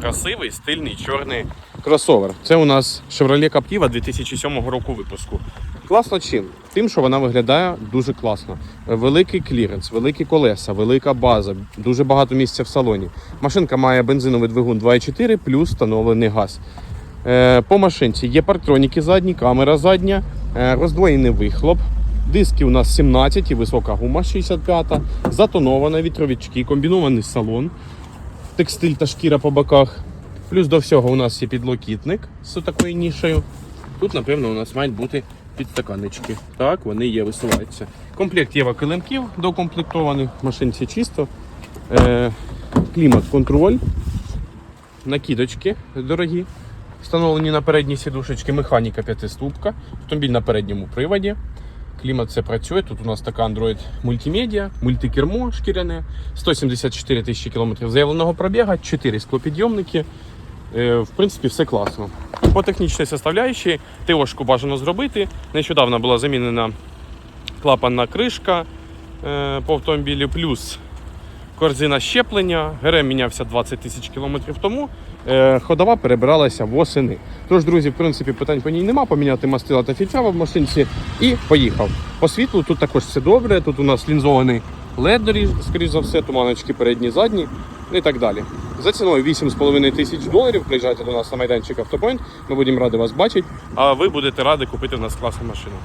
Красивий, стильний, чорний кросовер. Це у нас Chevrolet Captiva 2007 року випуску. Класно чим? Тим, що вона виглядає дуже класно. Великий кліренс, великі колеса, велика база, дуже багато місця в салоні. Машинка має бензиновий двигун 2.4 плюс встановлений газ. Е, По машинці є парктроніки задні, камера задня, е, роздвоєний вихлоп. Диски у нас 17 і висока гума 65, затонована, вітровички, комбінований салон текстиль та шкіра по боках. Плюс до всього у нас є підлокітник з такою нішею. Тут, напевно, у нас мають бути підстаканнички. Так, вони є, висуваються. Комплект Єва килимків докомплектований. Машинці чисто. Е, клімат-контроль. Накидочки дорогі. Встановлені на передній сідушечці, механіка п'ятиступка, автомобіль на передньому приводі. Клімат все працює. Тут у нас така Android мультимедіа, мультикермо шкіряне, 174 тисячі кілометрів заявленого пробіга, 4 склопідйомники. Е, В принципі, все класно. По технічній составляючій ТОшку бажано зробити. Нещодавно була замінена клапанна кришка е, по автомобілю, плюс корзина щеплення. ГРМ мінявся 20 тисяч кілометрів тому. Е, Ходова перебиралася восени. Тож, друзі, в принципі, питань по ній нема. Поміняти мастила та фільтра в машинці і поїхав. По світлу тут також все добре. Тут у нас лінзований LED, скоріш за все, туманочки передні, задні і так далі. За ціною 8,5 тисяч доларів. Приїжджайте до нас на майданчик Автопойнт. Ми будемо раді вас бачити. А ви будете раді купити в нас класну машину.